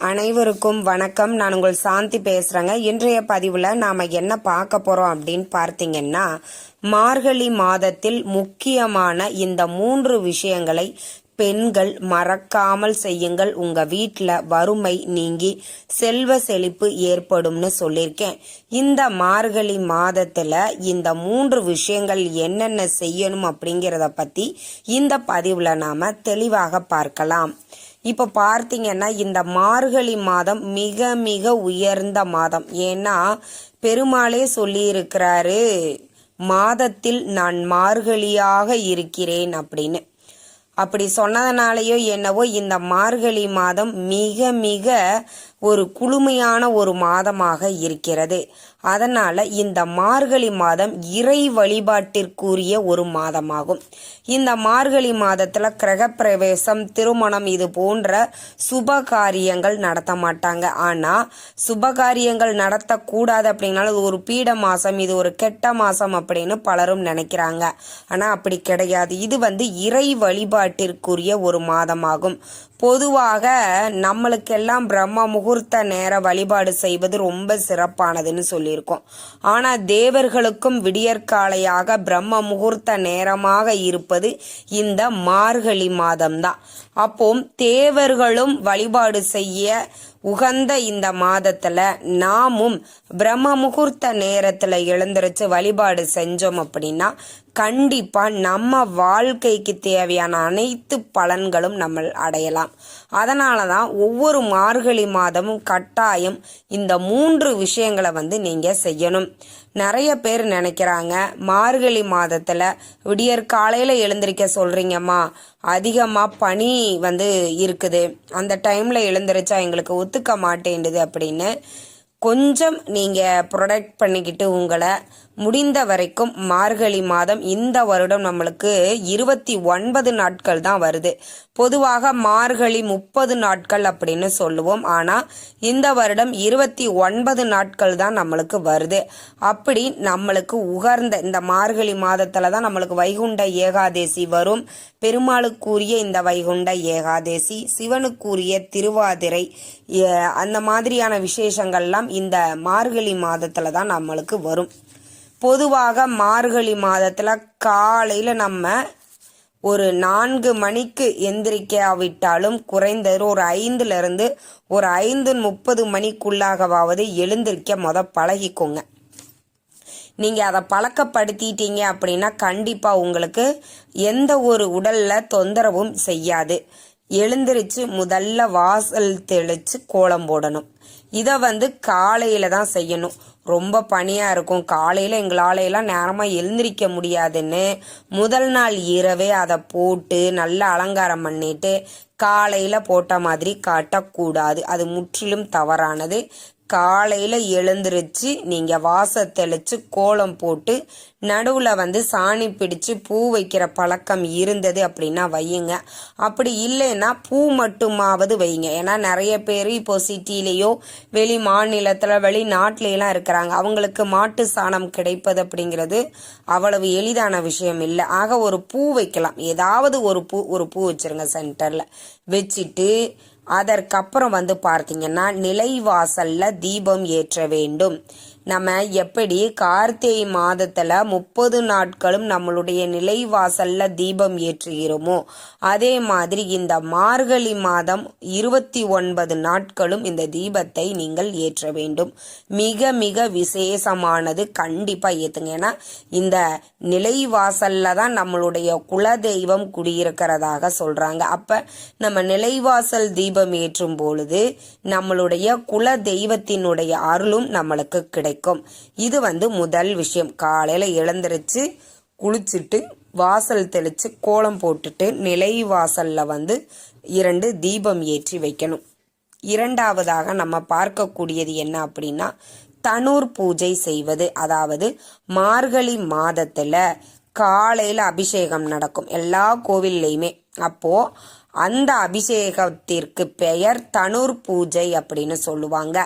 அனைவருக்கும் வணக்கம். நான் உங்கள் சாந்தி பேசுகிறேங்க இன்றைய பதிவில் நாம் என்ன பார்க்க போகிறோம் அப்படின்னு பார்த்தீங்கன்னா மார்கழி மாதத்தில் முக்கியமான இந்த மூன்று விஷயங்களை பெண்கள் மறக்காமல் செய்யுங்கள். உங்க வீட்டில் வறுமை நீங்கி செல்வ செழிப்பு ஏற்படும்னு சொல்லியிருக்கேன். இந்த மார்கழி மாதத்தில் இந்த மூன்று விஷயங்கள் என்னென்ன செய்யணும் அப்படிங்கிறத பற்றி இந்த பதிவில் நாம் தெளிவாக பார்க்கலாம். இப்போ பார்த்தீங்கன்னா இந்த மார்கழி மாதம் மிக மிக உயர்ந்த மாதம். ஏன்னா பெருமாளே சொல்லியிருக்கிறாரு மாதத்தில் நான் மார்கழியாக இருக்கிறேன் அப்படின்னு. அப்படி சொன்னதுனாலேயோ என்னவோ இந்த மார்கழி மாதம் மிக மிக ஒரு குளுமையான ஒரு மாதமாக இருக்கிறது. அதனால் இந்த மார்கழி மாதம் இறை வழிபாட்டிற்குரிய ஒரு மாதமாகும். இந்த மார்கழி மாதத்தில் கிரகப்பிரவேசம் திருமணம் இது போன்ற சுப காரியங்கள் நடத்த மாட்டாங்க. ஆனால் சுப காரியங்கள் நடத்தக்கூடாது அப்படின்னாலும் இது ஒரு பீட மாதம் இது ஒரு கெட்ட மாதம் அப்படின்னு பலரும் நினைக்கிறாங்க. ஆனால் அப்படி கிடையாது. இது வந்து இறை வழிபாட்டிற்குரிய ஒரு மாதமாகும். பொதுவாக நம்மளுக்கெல்லாம் பிரம்ம முகூர்த்த நேர வழிபாடு செய்வது ரொம்ப சிறப்பானதுன்னு சொல்லி இருக்கும். ஆனா தேவர்களுக்கும் விடியற்காலையாக பிரம்ம முகூர்த்த நேரமாக இருப்பது இந்த மார்கழி மாதம்தான் அப்போ தேவர்களும் வழிபாடு செய்ய உகந்த இந்த மாதத்துல நாமும் பிரம்ம முகூர்த்த நேரத்துல எழுந்திருச்சு வழிபாடு செஞ்சோம் அப்படின்னா கண்டிப்பாக நம்ம வாழ்க்கைக்கு தேவையான அனைத்து பலன்களும் நம்ம அடையலாம். அதனால தான் ஒவ்வொரு மார்கழி மாதமும் கட்டாயம் இந்த மூன்று விஷயங்களை வந்து நீங்கள் செய்யணும். நிறைய பேர் நினைக்கிறாங்க மார்கழி மாதத்தில் விடியற் காலையில் எழுந்திருக்க சொல்கிறீங்கம்மா அதிகமாக பனி வந்து இருக்குது. அந்த டைமில் எழுந்திருச்சா எங்களுக்கு ஒத்துக்க மாட்டேங்குது அப்படின்னு கொஞ்சம் நீங்கள் ப்ரொடெக்ட் பண்ணிக்கிட்டு உங்களை முடிந்த வரைக்கும் மார்கழி மாதம் இந்த வருடம் நம்மளுக்கு இருபத்தி ஒன்பது நாட்கள் தான் வருது. பொதுவாக மார்கழி முப்பது நாட்கள் அப்படின்னு சொல்லுவோம். ஆனால் இந்த வருடம் இருபத்தி ஒன்பது நாட்கள் தான் நம்மளுக்கு வருது. அப்படி நம்மளுக்கு உகர்ந்த இந்த மார்கழி மாதத்தில் தான் நம்மளுக்கு வைகுண்ட ஏகாதேசி வரும். பெருமாளுக்குரிய இந்த வைகுண்ட ஏகாதேசி சிவனுக்குரிய திருவாதிரை அந்த மாதிரியான விசேஷங்கள்லாம் இந்த மார்கழி மாதத்தில் தான் நம்மளுக்கு வரும். பொதுவாக மார்கழி மாதத்தில் காலையில் நம்ம ஒரு நான்கு மணிக்கு எந்திரிக்காவிட்டாலும் குறைந்தது ஒரு ஐந்துலேருந்து ஒரு ஐந்து முப்பது மணிக்குள்ளாகவாவது எழுந்திருக்க மொத பழகிக்கோங்க. நீங்கள் அதை பழக்கப்படுத்திட்டீங்க அப்படின்னா கண்டிப்பாக உங்களுக்கு எந்த ஒரு உடலில் தொந்தரவும் செய்யாது. எழுந்திரிச்சு முதல்ல வாசல் தெளித்து கோலம் போடணும். இதை வந்து காலையில் தான் செய்யணும். ரொம்ப பனியாக இருக்கும். காலையில் எங்களாலையெல்லாம் நேரமாக எழுந்திரிக்க முடியாதுன்னு முதல் நாள் இரவே அதை போட்டு நல்லா அலங்காரம் பண்ணிட்டு காலையில் போட்ட மாதிரி காட்டக்கூடாது. அது முற்றிலும் தவறானது. காலையில் எழுந்திருச்சு நீங்கள் வாச தெளித்து கோலம் போட்டு நடுவில் வந்து சாணி பிடிச்சு பூ வைக்கிற பழக்கம் இருந்தது அப்படின்னா வையுங்க. அப்படி இல்லைன்னா பூ மட்டுமாவது வைங்க ஏன்னா நிறைய பேர் இப்போ சிட்டிலேயோ வெளி மாநிலத்தில் வெளிநாட்டிலாம் இருக்கிறாங்க. அவங்களுக்கு மாட்டு சாணம் கிடைப்பது அப்படிங்கிறது அவ்வளவு எளிதான விஷயம் இல்லை. ஆக ஒரு பூ வைக்கலாம். ஏதாவது ஒரு பூ ஒரு பூ வச்சுருங்க சென்டரில். வச்சுட்டு அதற்கப்புறம் வந்து பார்த்தீங்கன்னா நிலைவாசல்ல தீபம் ஏற்ற வேண்டும். நம்ம எப்படி கார்த்திகை மாதத்துல முப்பது நாட்களும் நம்மளுடைய நிலைவாசல்ல தீபம் ஏற்றுகிறோமோ அதே மாதிரி இந்த மார்கழி மாதம் இருபத்தி ஒன்பது நாட்களும் இந்த தீபத்தை நீங்கள் ஏற்ற வேண்டும். மிக மிக விசேஷமானது கண்டிப்பா ஏத்துங்க. ஏன்னா இந்த நிலைவாசல்ல தான் நம்மளுடைய குலதெய்வம் குடியிருக்கிறதாக சொல்றாங்க. அப்ப நம்ம நிலைவாசல் தீபம் ஏற்றும் பொழுது நம்மளுடைய குல தெய்வத்தினுடைய அருளும் நம்மளுக்கு கிடைக்கும். கிடைக்கும். இது வந்து முதல் விஷயம். காலையில் எழுந்திரிச்சு குளிச்சுட்டு வாசல் தெளித்து கோலம் போட்டுட்டு நிலை வாசலில் வந்து இரண்டு தீபம் ஏற்றி வைக்கணும். இரண்டாவதாக நம்ம பார்க்கக்கூடியது என்ன அப்படின்னா தனூர் பூஜை செய்வது. அதாவது மார்கழி மாதத்தில் காலையில் அபிஷேகம் நடக்கும். எல்லா கோவில்லையுமே. அப்போது அந்த அபிஷேகத்திற்கு பெயர் தனுர் பூஜை அப்படின்னு சொல்லுவாங்க.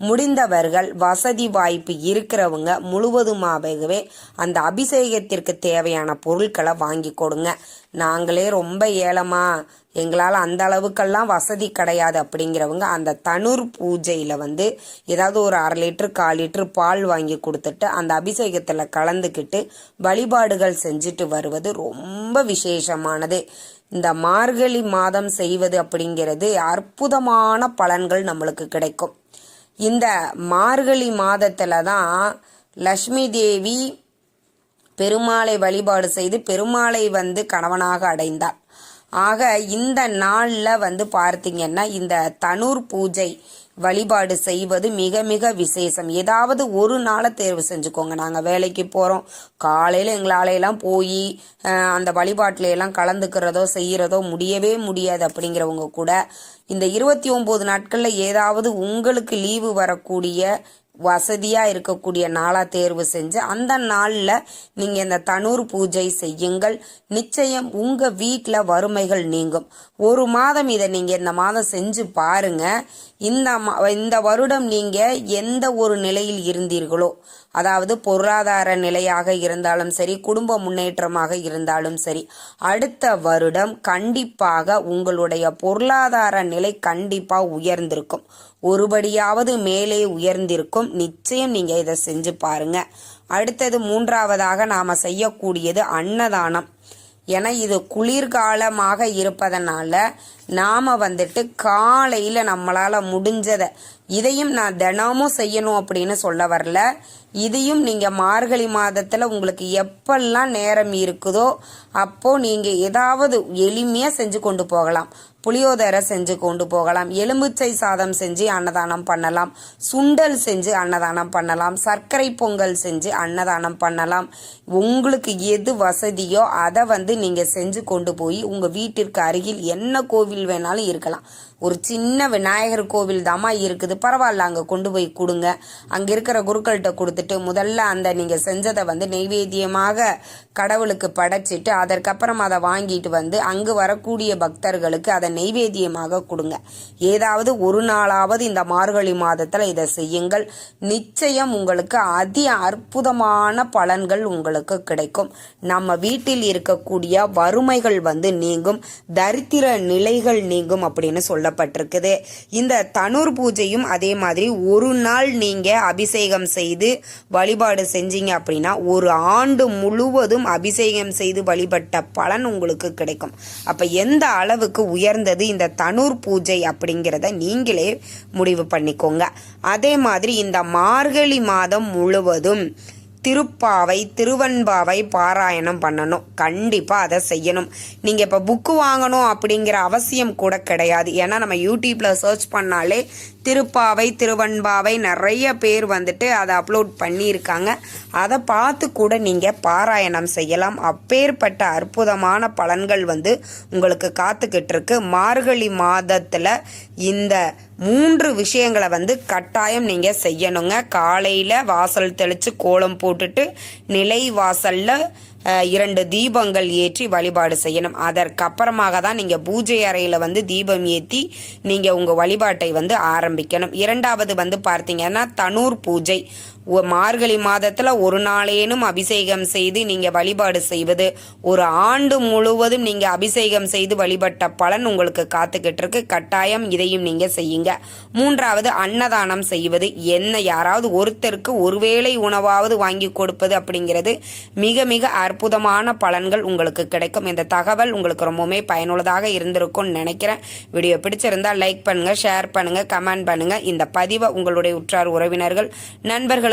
முடிந்தவர்கள் வசதி வாய்ப்பு இருக்கிறவங்க முழுவதுமாகவே அந்த அபிஷேகத்திற்கு தேவையான பொருட்களை வாங்கி கொடுங்க. நாங்களே ரொம்ப ஏலமா எங்களால் அந்த அளவுக்கெல்லாம் வசதி கிடையாது அப்படிங்கிறவங்க அந்த தனுர் பூஜையில் வந்து ஏதாவது ஒரு அரை லிட்டர் கால் லிட்டர் பால் வாங்கி கொடுத்துட்டு அந்த அபிஷேகத்தில் கலந்துக்கிட்டு வழிபாடுகள் செஞ்சுட்டு வருவது ரொம்ப விசேஷமானது. இந்த மார்கழி மாதம் செய்வது அப்படிங்கிறது அற்புதமான பலன்கள் நம்மளுக்கு கிடைக்கும். இந்த மார்கழி மாதத்தில் தான் லக்ஷ்மி தேவி பெருமாளை வழிபாடு செய்து பெருமாளை வந்து கணவனாக அடைந்தார். ஆக இந்த நாளில் வந்து பார்த்தீங்கன்னா இந்த தனூர் பூஜை வழிபாடு செய்வது மிக மிக விசேஷம். ஏதாவது ஒரு நாளை தேர்வு செஞ்சுக்கோங்க. நாங்கள் வேலைக்கு போகிறோம் காலையில் எங்களாலையெல்லாம் போய் அந்த வழிபாட்டில எல்லாம் கலந்துக்கிறதோ செய்கிறதோ முடியவே முடியாது அப்படிங்கிறவங்க கூட இந்த இருபத்தி ஒம்பது நாட்களில் ஏதாவது உங்களுக்கு லீவு வரக்கூடிய வசதியாக இருக்கக்கூடிய நாளாக தேர்வு செஞ்சு அந்த நாளில் நீங்கள் இந்த தனூர் பூஜை செய்யுங்கள். நிச்சயம் உங்கள் வீட்டில் வறுமைகள் நீங்கும். ஒரு மாதம் இதை நீங்கள் இந்த மாதம் செஞ்சு பாருங்க. இந்த இந்த வருடம் நீங்கள் எந்த ஒரு நிலையில் இருந்தீர்களோ அதாவது பொருளாதார நிலையாக இருந்தாலும் சரி குடும்ப முன்னேற்றமாக இருந்தாலும் சரி அடுத்த வருடம் கண்டிப்பாக உங்களுடைய பொருளாதார நிலை கண்டிப்பாக உயர்ந்திருக்கும். ஒருபடியாவது மேலே உயர்ந்திருக்கும். நிச்சயம் நீங்கள் இதை செஞ்சு பாருங்க. அடுத்தது மூன்றாவதாக நாம் செய்யக்கூடியது அன்னதானம். ஏன்னா இது குளிர்காலமாக இருப்பதனால நாம் வந்துட்டு காலையில் நம்மளால் முடிஞ்சதை இதையும் நான் தினமும் செய்யணும் அப்படின்னு சொல்ல வரல. இதையும் நீங்கள் மார்கழி மாதத்தில் உங்களுக்கு எப்பெல்லாம் நேரம் இருக்குதோ அப்போது நீங்கள் ஏதாவது எளிமையாக செஞ்சு கொண்டு போகலாம். புளியோதரை செஞ்சு கொண்டு போகலாம். எலுமிச்சை சாதம் செஞ்சு அன்னதானம் பண்ணலாம். சுண்டல் செஞ்சு அன்னதானம் பண்ணலாம். சர்க்கரை பொங்கல் செஞ்சு அன்னதானம் பண்ணலாம். உங்களுக்கு எது வசதியோ அதை வந்து நீங்கள் செஞ்சு கொண்டு போய் உங்கள் வீட்டிற்கு அருகில் என்ன கோவில் வேணாலும் இருக்கலாம். ஒரு சின்ன விநாயகர் கோவில் தாமா இருக்குது. பரவாயில்ல அங்கே கொண்டு போய் கொடுங்க. அங்கே இருக்கிற குருக்கள்கிட்ட கொடுத்துட்டு முதல்ல அந்த நீங்கள் செஞ்சதை வந்து நெய்வேத்தியமாக கடவுளுக்கு படைச்சிட்டு அதற்கப்புறம் அதை வாங்கிட்டு வந்து அங்கு வரக்கூடிய பக்தர்களுக்கு அதை நெய்வேத்தியமாக கொடுங்க. ஏதாவது ஒரு நாளாவது இந்த மார்கழி மாதத்தில் இதை செய்யுங்கள். நிச்சயம் உங்களுக்கு அதி அற்புதமான பலன்கள் உங்களுக்கு கிடைக்கும். நம்ம வீட்டில் இருக்கக்கூடிய வறுமைகள் வந்து நீங்கும். தரித்திர நிலைகள் நீங்கும் அப்படின்னு சொல்லப்பட்டிருக்குது இந்த தனுர் பூஜையும் அதே மாதிரி ஒரு நாள் நீங்கள் அபிஷேகம் செய்து வழிபாடு செஞ்சீங்க அப்படின்னா ஒரு ஆண்டு முழுவதும் அபிஷேகம் செய்து வழிபட்ட பலன் உங்களுக்கு கிடைக்கும். அப்போ எந்த அளவுக்கு உயர்ந்தது இந்த தனுர் பூஜை அப்படிங்கிறத நீங்களே முடிவு பண்ணிக்கோங்க. அதே மாதிரி இந்த மார்கழி மாதம் முழுவதும் திருப்பாவை திருவன்பாவை பாராயணம் பண்ணணும். கண்டிப்பாக அதை செய்யணும். நீங்கள் இப்போ புக்கு வாங்கணும் அப்படிங்கிற அவசியம் கூட கிடையாது. ஏன்னா நம்ம யூடியூப்பில் சர்ச் பண்ணாலே திருப்பாவை திருவன்பாவை நிறைய பேர் வந்துட்டு அதை அப்லோட் பண்ணியிருக்காங்க. அதை பார்த்து கூட நீங்கள் பாராயணம் செய்யலாம். அப்பேற்பட்ட அற்புதமான பலன்கள் வந்து உங்களுக்கு காத்துக்கிட்டு இருக்கு. மார்கழி மாதத்தில் இந்த மூன்று விஷயங்களை வந்து கட்டாயம் நீங்கள் செய்யணுங்க. காலையில் வாசல் தெளித்து கோலம் போட்டுட்டு நிலை வாசலில் இரண்டு தீபங்கள் ஏற்றி வழிபாடு செய்யணும். அதற்கப்புறமாக தான் நீங்கள் பூஜை அறையில் வந்து தீபம் ஏற்றி நீங்கள் உங்கள் வழிபாட்டை வந்து ஆரம்பிக்கணும். இரண்டாவது வந்து பார்த்தீங்கன்னா தனூர் பூஜை. மார்கழி மாதத்தில் ஒரு நாளேனும் அபிஷேகம் செய்து நீங்கள் வழிபாடு செய்வது. ஒரு ஆண்டு முழுவதும் நீங்கள் அபிஷேகம் செய்து வழிபட்ட பலன் உங்களுக்கு காத்துக்கிட்டு இருக்கு கட்டாயம் இதையும் நீங்கள் செய்யுங்க. மூன்றாவது அன்னதானம் செய்வது. என்ன யாராவது ஒருத்தருக்கு ஒருவேளை உணவாவது வாங்கி கொடுப்பது அப்படிங்கிறது மிக மிக அற்புதமான பலன்கள் உங்களுக்கு கிடைக்கும். இந்த தகவல் உங்களுக்கு ரொம்பவுமே பயனுள்ளதாக இருந்திருக்கும்னு நினைக்கிறேன். வீடியோ பிடிச்சிருந்தா லைக் பண்ணுங்க ஷேர் பண்ணுங்க கமெண்ட் பண்ணுங்க. இந்த பதிவை உங்களுடைய உற்றார் உறவினர்கள் நண்பர்கள்